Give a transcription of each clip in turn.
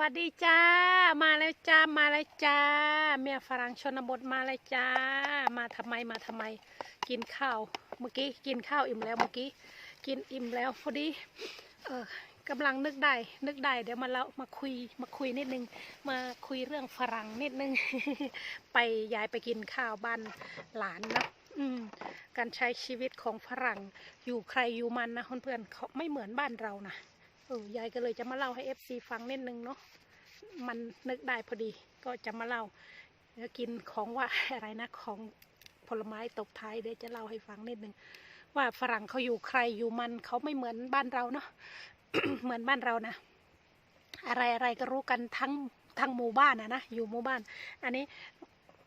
วัสดีจ้า มาแล้วจ้า มาแล้วจ้า เมียฝรั่งชนบทมาแล้วจ้า มาทำไมมาทำไม กินข้าวเมื่อกี้กินข้าวอิ่มแล้วเมื่อกี้ กินอิ่มแล้วพอดี เออกำลังนึกได้ นึกได้ เดี๋ยวมาเล่ามาคุย มาคุยนิดนึง มาคุยเรื่องฝรั่งนิดนึง ไปยายไปกินข้าวบ้านหลานนะอืมการใช้ชีวิตของฝรั่ง อยู่ใครอยู่มันนะเพื่อนๆเขาไม่เหมือนบ้านเรานะ เออยายก็เลยจะมาเล่าให้เอฟซีฟังนิดนึงเนาะมันนึกได้พอดีก็จะมาเล่าแล้วกินของว่าอะไรนะของผลไม้ตบท้ายเดี๋ยวจะเล่าให้ฟังนิดนึงว่าฝรั่งเขาอยู่ใครอยู่มันเขาไม่เหมือนบ้านเราเนาะเหมือนบ้านเรานะ อะไรอะไรก็รู้กันทั้งทั้งหมู่บ้านนะนะอยู่หมู่บ้าน อันนี้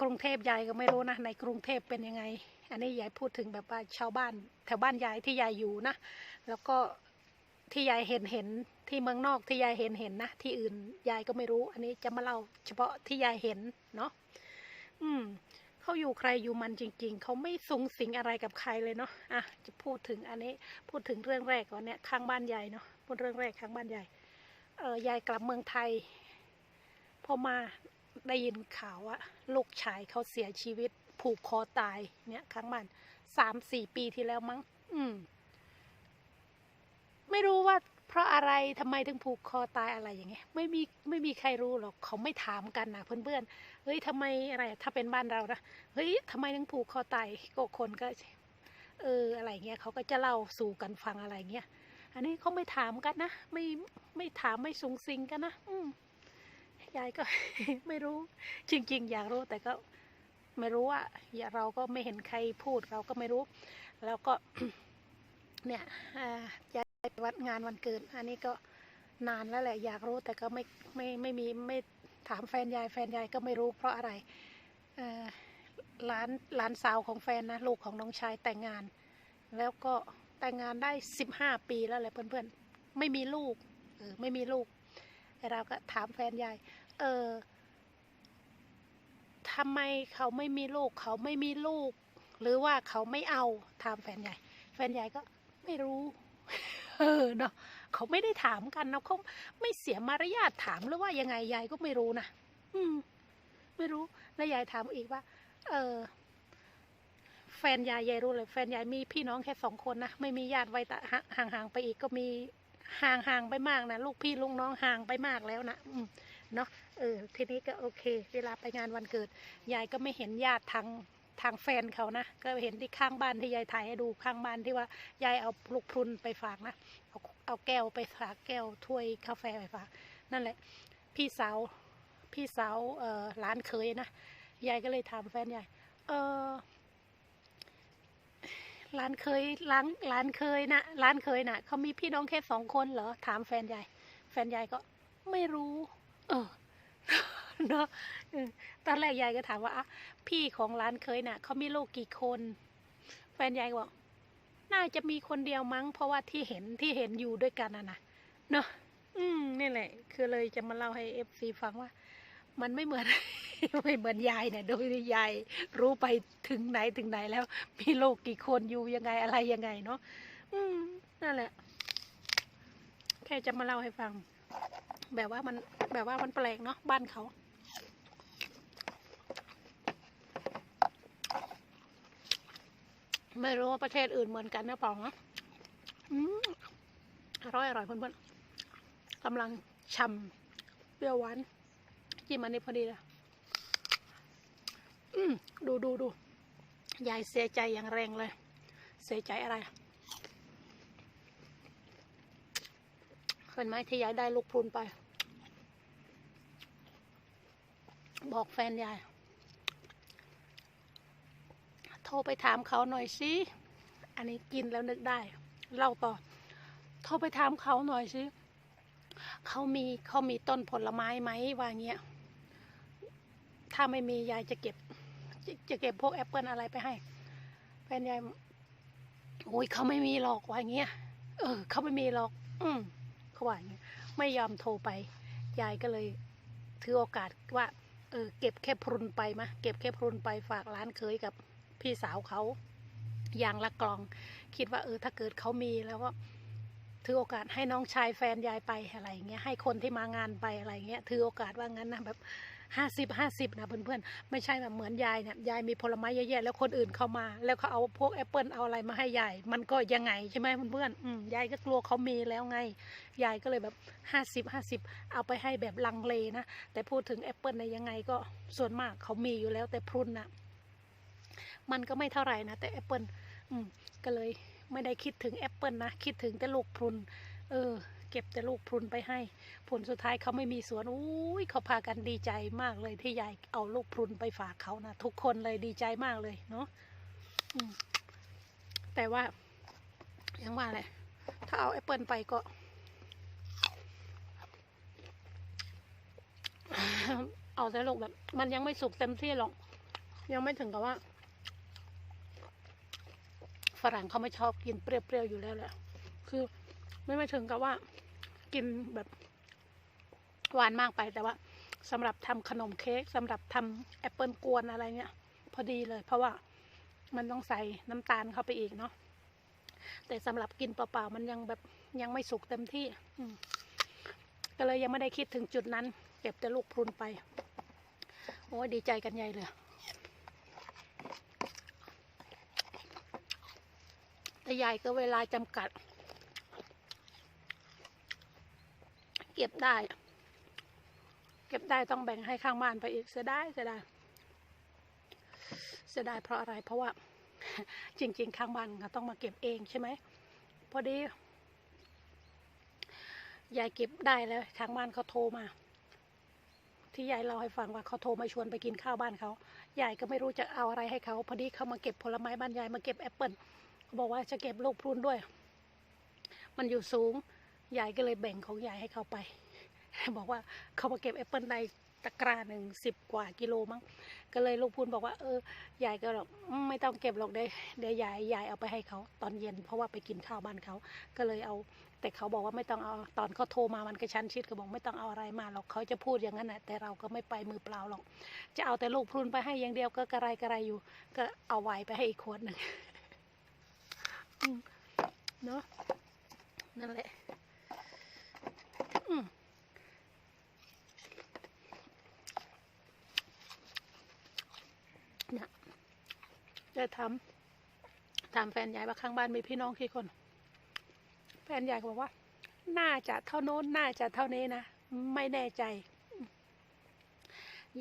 กรุงเทพยายก็ไม่รู้นะในกรุงเทพเป็นยังไง อันนี้ยายพูดถึงแบบว่าชาวบ้านแถวบ้านยายที่ยายอยู่นะแล้วก็ ที่ยายเห็นเห็นที่เมืองนอกที่ยายเห็นเห็นนะที่อื่นยายก็ไม่รู้ อันนี้จะมาเล่าเฉพาะที่ยายเห็นเนาะอืมเขาอยู่ใครอยู่มันจริง ๆ เขาไม่สูงสิงอะไรกับใครเลยเนาะอะจะพูดถึงอันนี้พูดถึงเรื่องแรกก่อนเนี่ยข้างบ้านยายเนาะพูดเรื่องแรกข้างบ้านยายเออยายกลับเมืองไทย พอมาได้ยินข่าวว่าลูกชายเขาเสียชีวิต ผูกคอตายเนี่ยข้างบ้านสามสี่ปีที่แล้วมั้ง อืม ไม่รู้ว่าเพราะอะไรทำไมถึงผูกคอตายอะไรอย่างเงี้ยไม่มีไม่มีใครรู้หรอกเขาไม่ถามกันนะเพื่อนๆเฮ้ยทำไมอะไรถ้าเป็นบ้านเรานะเฮ้ยทำไมถึงผูกคอตายก็คนก็เอออะไรเงี้ยเขาก็จะเล่าสู่กันฟังอะไรเงี้ยอันนี้เขาไม่ถามกันนะไม่ไม่ถามไม่สูงสิงกันนะอืมยายก็ไม่รู้ จริง ๆ อยากรู้แต่ก็ไม่รู้ว่าอย่าเราก็ไม่เห็นใครพูดเราก็ไม่รู้ แล้วก็เนี่ยอ่ายาย วัดงานวันเกิด อันนี้ก็นานแล้วแหละอยากรู้แต่ก็ไม่ไม่ไม่มีไม่ถามแฟนยายแฟนยายก็ไม่รู้เพราะอะไรหลานหลานสาวของแฟนนะลูกของน้องชายแต่งงาน แล้วก็แต่งงานได้สิบห้าปีแล้วแหละเพื่อนๆ ไม่มีลูกเออไม่มีลูกเราก็ถามแฟนยายเออทำไมเขาไม่มีลูกเขาไม่มีลูก หรือว่าเขาไม่เอาถามแฟนใหญ่แฟนใหญ่ก็ไม่รู้ ออเนาะเขาไม่ได้ถามกันเนาะเขาไม่เสียมารยาทถามหรือว่ายังไงยายก็ไม่รู้นะอืม ไม่รู้แล้วยายถามอีกว่า เออ แฟนยายยายรู้เลย แฟนยายมีพี่น้องแค่สองคนนะไม่มีญาติไว้แต่ห่างๆไปอีกก็มีห่างๆไปมากนะลูกพี่ลูกน้องห่างไปมากแล้วนะอืมเนาะเออทีนี้ก็โอเค เวลาไปงานวันเกิด ยายก็ไม่เห็นญาติทาง ทางแฟนเขานะ ก็เห็นที่ข้างบ้านที่ยายถ่ายให้ดูข้างบ้านที่ว่ายายเอาลูกพรุนไปฝากนะ เอาเอาแก้วไปฝากแก้วถ้วยกาแฟไปฝาก นั่นแหละ พี่สาวพี่สาวเอ่อหลานเคยนะยายก็เลยถามแฟนยายเออหลานเคยหลานหลานเคยนะหลานเคยนะเขามีพี่น้องแค่สองคนเหรอถามแฟนยายแฟนยายก็ไม่รู้ เออ เนาะตอนแรกยายก็ถามว่าพี่ของร้านเคยน่ะเขามีลูกกี่คน แฟนยายบอกน่าจะมีคนเดียวมั้ง เพราะว่าที่เห็นที่เห็นอยู่ด้วยกันน่ะนะเนาะอืมนี่แหละ คือเลยจะมาเล่าให้เอฟซีฟังว่า มันไม่เหมือนไม่เหมือนยายเนี่ยโดยที่ยายรู้ไปถึงไหนถึงไหนแล้ว มีลูกกี่คนอยู่ยังไงอะไรยังไงเนาะอืมนั่นแหละ แค่จะมาเล่าให้ฟัง แบบว่ามันแบบว่ามันแปลกเนาะบ้านเขา ไม่รู้ว่าประเทศอื่นเหมือนกันนะปล่านะอืมอร่อยอร่อยเพื่อนๆกำลังช่ำเปรี้ยวหวานจิ้มอันนี้พอดีเลยดูดูดูยายเสียใจอย่างแรงเลย เสียใจอะไรเห็นไหมที่ยายได้ลูกพรุนไป บอกแฟนยาย โทรไปถามเขาหน่อยสิอันนี้กินแล้วนึกได้เล่าต่อ โทรไปถามเขาหน่อยสิเขามีเขามีต้นผลไม้ไหมว่าเงี้ย ถ้าไม่มียายจะเก็บ จะจะเก็บพวกแอปเปิลอะไรไปให้แฟนยายโอ้ยเขาไม่มีหรอกว่าเงี้ย เออเขาไม่มีหรอก อืมเขาว่าอย่างเงี้ยไม่ยอมโทรไป ยายก็เลย ถือโอกาสว่า เออ เก็บแค่พรุนไปมะเก็บแค่พรุนไปฝากร้านเคยกับ พี่สาวเขาอย่างละกล่อง คิดว่าเออถ้าเกิดเขามีแล้วก็ถือโอกาสให้น้องชายแฟนยายไปอะไรเงี้ยให้คนที่มางานไปอะไรเงี้ยถือโอกาสว่างั้นนะแบบห้าสิบห้าสิบนะเพื่อนๆไม่ใช่แบบเหมือนยายเนี่ยยายมีผลไม้เยอะแยะแล้วคนอื่นเข้ามา แล้วเขาเอาพวกแอปเปิลเอาอะไรมาให้ยายมันก็ยังไงใช่ไหมเพื่อนๆอืมยายก็กลัวเขามีแล้วไงยายก็เลยแบบห้าสิบห้าสิบเอาไปให้แบบลังเลนะแต่พูดถึงแอปเปิลในยยังไงก็ส่วนมากเขามีอยู่แล้วแต่พรุนนะ มันก็ไม่เท่าไหร่นะ แต่แอปเปิลก็เลยไม่ได้คิดถึงแอปเปิลนะ คิดถึงแต่ลูกพรุน เออ เก็บแต่ลูกพรุนไปให้ ผลสุดท้ายเขาไม่มีสวนอุ้ยเขาพากันดีใจมากเลยที่ยายเอาลูกพรุนไปฝากเขานะทุกคนเลยดีใจมากเลยเนาะแต่ว่ายังว่าแหละถ้าเอาแอปเปิลไปก็ เอาแต่ลูกแบบ มันยังไม่สุกเต็มที่หรอก ยังไม่ถึงกับว่า ฝรั่งเขาไม่ชอบกินเปรี้ยวๆอยู่แล้วแหละคือไม่ไม่ถึงกับว่า กินแบบหวานมากไปแต่ว่าสำหรับทำขนมเค้กสำหรับทำแอปเปิลกวนอะไรเงี้ยพอดีเลย เพราะว่ามันต้องใส่น้ำตาลเข้าไปอีกเนาะแต่สำหรับกินเปล่าๆมันยังแบบยังไม่สุกเต็มที่ อืก็เลยยังไม่ได้คิดถึงจุดนั้น เก็บแต่ลูกพรุนไป โอ้ดีใจกันใหญ่เลย แต่ยายก็เวลาจำกัด เก็บได้ เก็บได้ต้องแบ่งให้ข้างบ้านไปอีกเสียดายเสียดายเสียดายเพราะอะไรเพราะว่า จริง ๆ ข้างบ้านเขาต้องมาเก็บเองใช่ไหมพอดียายเก็บได้แล้วข้างบ้านเขาโทรมา ที่ยายเล่าให้ฟังว่าเขาโทรมาชวนไปกินข้าวบ้านเขายายก็ไม่รู้จะเอาอะไรให้เขาพอดีเขามาเก็บผลไม้บ้านยายมาเก็บแอปเปิล เขาบอกว่าจะเก็บลูกพรุนด้วย มันอยู่สูงยายก็เลยแบ่งของยายให้เขาไป บอกว่าเขามาเก็บแอปเปิลในตะกร้าหนึ่งสิบกว่ากิโลมั้งก็เลยลูกพูนบอกว่า เออยายก็บอกไม่ต้องเก็บหรอกเดี๋ยวเดี๋ยวยายยายเอาไปให้เขาตอนเย็น เพราะว่าไปกินข้าวบ้านเขาก็เลยเอา แต่เขาบอกว่าไม่ต้องเอาตอนเขาโทรมามันกระชั้นชิดเขาบอกไม่ต้องเอาอะไรมาหรอกเขาจะพูดอย่างนั้นแหะแต่เราก็ไม่ไปมือเปล่าหรอก จะเอาแต่ลูกพรุนไปให้อย่างเดียวก็กระไรกระไรอยู่ ก็เอาไว้ไปให้อีกคนหนึ่ง เนาะนั่นแหละเนี่ยจะทำถามแฟนยายว่าข้างบ้านมีพี่น้องกี่คน แฟนยายบอกว่า น่าจะเท่าโน้น น่าจะเท่านี้นะ ไม่แน่ใจ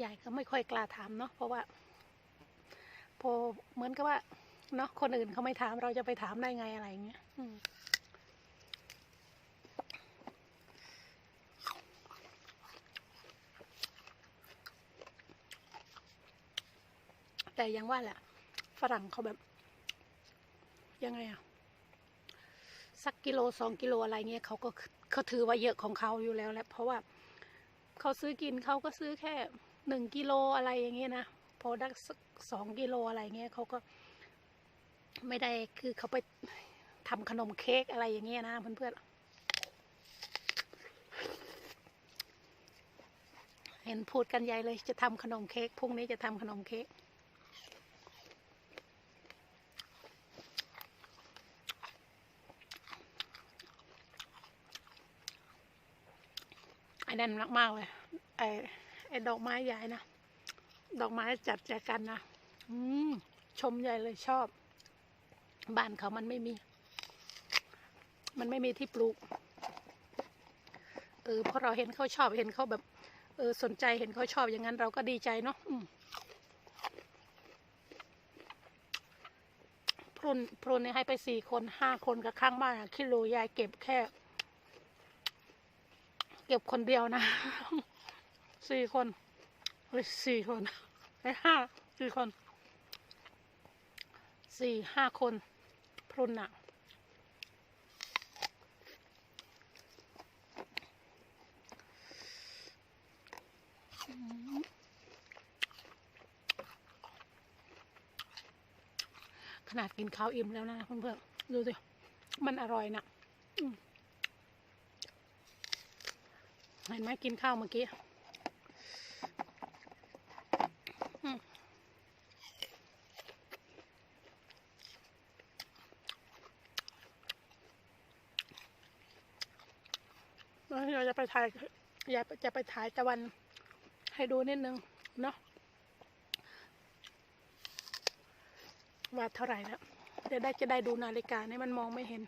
ยายก็ไม่ค่อยกล้าถามเนาะ เพราะว่า พอเหมือนกับว่า เนาะคนอื่นเขาไม่ถามเราจะไปถามได้ไงอะไรเงี้ยแต่ยังว่าแหละ ฝรั่งเขาแบบ ยังไงอะสักกิโลสองกิโลอะไรเงี้ยเขาก็เขาถือว่าเยอะของเขาอยู่แล้วแหละเพราะว่าเขาซื้อกินเขาก็ซื้อแค่หนึ่งกิโลอะไรอย่างเงี้ยนะพอได้สักสองกิโลอะไรเงี้ยเขาก็ ไม่ได้คือเขาไปทำขนมเค้กอะไรอย่างเงี้ยนะเพื่อนๆเห็นพูดกันใหญ่เลยจะทำขนมเค้กพรุ่งนี้จะทำขนมเค้กไอ้นั่นมากๆเลยไอ้ไอ้ดอกไม้ใหญ่นะ ดอกไม้จัดแจกันนะอืมชมใหญ่เลยชอบ บ้านเขามันไม่มี มันไม่มีที่ปลูก เออพอเราเห็นเขาชอบเห็นเขาแบบ เออสนใจเห็นเขาชอบอย่างนั้นเราก็ดีใจเนาะพรุนพรุนเนี่ยให้ไปสี่คนห้าคนกับข้างบ้านอะคิโลยายเก็บแค่ เก็บคนเดียวนะสี่คนเฮ้ยสี่คนไอ้ห้าสี่คนสี่ห้าคน พรุนอะขนาดกินข้าวอิ่มแล้วนะเพื่อนๆดูสิ มันอร่อยนะเห็นไหมกินข้าวเมื่อกี้ เราจะไปถ่ายอยากจะไปถ่ายตะวันให้ดูนิดนึงเนาะว่าเท่าไหร่แล้วจะได้จะได้ดูนาฬิกาเนี่ยมันมองไม่เห็น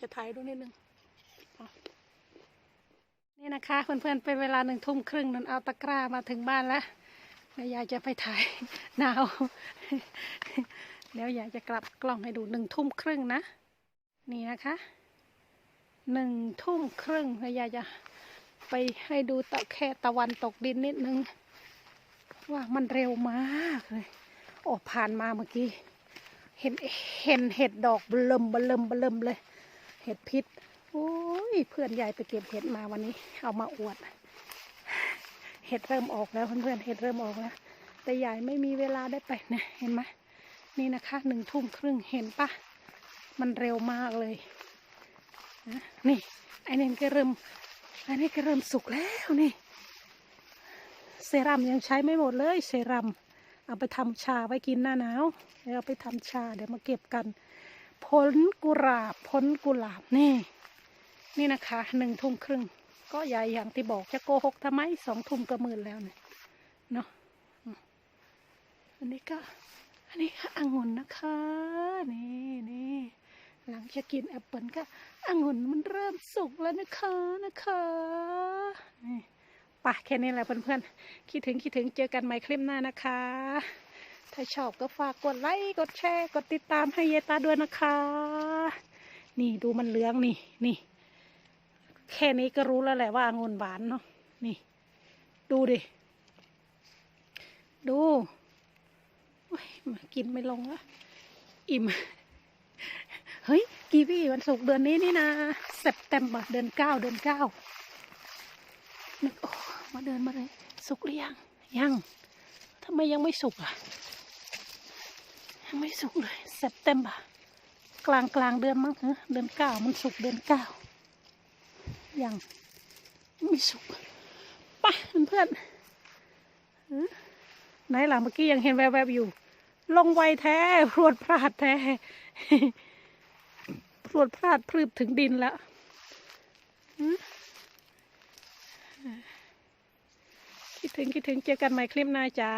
จะถ่ายดูนิดนึงนี่นะคะเพื่อนๆเป็นเวลาหนึ่งทุ่มครึ่งนันเอาตะกร้ามาถึงบ้านแล้วแม่ยายจะไปถ่ายหนาวเดี๋ยวยายจะกลับกล้องให้ดูหนึ่งทุ่มครึ่งนะ นี่นะคะ หนึ่งทุ่มครึ่งแม่ยายจะไปให้ดูตะแค่ตะวันตกดินนิดนึง ว่ามันเร็วมากเลยโอ้ผ่านมาเมื่อกี้ เห็นเห็นเห็ดดอกเบลมเบลมเบลมเลย เห็ดพิษโอ้ยเพื่อนยายไปเก็บเห็ดมาวันนี้ เอามาอวด เห็ดเริ่มออกแล้วเพื่อนๆเห็ดเริ่มออกแล้วแต่ยายไม่มีเวลาได้ไปนะเห็นไหมนี่นะคะหนึ่งทุ่มครึ่งเห็นปะมันเร็วมากเลย นี่ไอ้นี่ก็เริ่มไอ้นี่ก็เริ่มสุกแล้วนี่ เซรั่มยังใช้ไม่หมดเลย เซรั่มเอาไปทำชาไว้กินหน้าหนาวเดี๋ยวเอาไปทำชาเดี๋ยวมาเก็บกัน ผลกุหลาบผลกุหลาบนี่ นี่นะคะหนึ่งทุ่มครึ่ง ก็ใหญ่อย่างที่บอกจะโกหกทำไมสองทุ่มก็มืดแล้วเนี่ยเนาะอันนี้ก็ อันนี้ก็องุ่นนะคะ นี่นี่ังจากกินแอปเปิลก็องุ่นมันเริ่มสุกแล้วนะคะนะคะนี่ป่ะแค่นี้แหละเพื่อนๆ คิดถึงคิดถึงเจอกันใหม่คลิปหน้านะคะ ถ้าชอบก็ฝากกดไลค์ กดแชร์ กดติดตามให้เยตาด้วยนะคะ นี่ดูมันเหลืองนี่นี่ แค่นี้ก็รู้แล้วแหละว่าองุ่นหวานเนาะ นี่ ดูดิ ดูกินไม่ลงละอิ่ม เฮ้ย กีวีวันศุกร์เดือนนี้นี่นะเซปเต็มบอเดือนเก้าเดือนเก้านึกโอ้มาเดินมาเลยสุกหรือยัง ยังทำไมยังไม่สุกอะ ยังไม่สุกเลยเซปเต็มบกลางกลางเดือนมั้งเหรอเดือนเก้ามันสุกเดือนเก้ายังไม่สุกไปเพื่อนหือไหนหลังเมื่อกี้ยังเห็นแวบๆอยู่ ลงไวแท้ รวดพลาดแท้ พรวดพลาดพรืบถึงดินแล้วคิดถึงคิดถึงเจอกันใหม่คลิปหน้าจ้า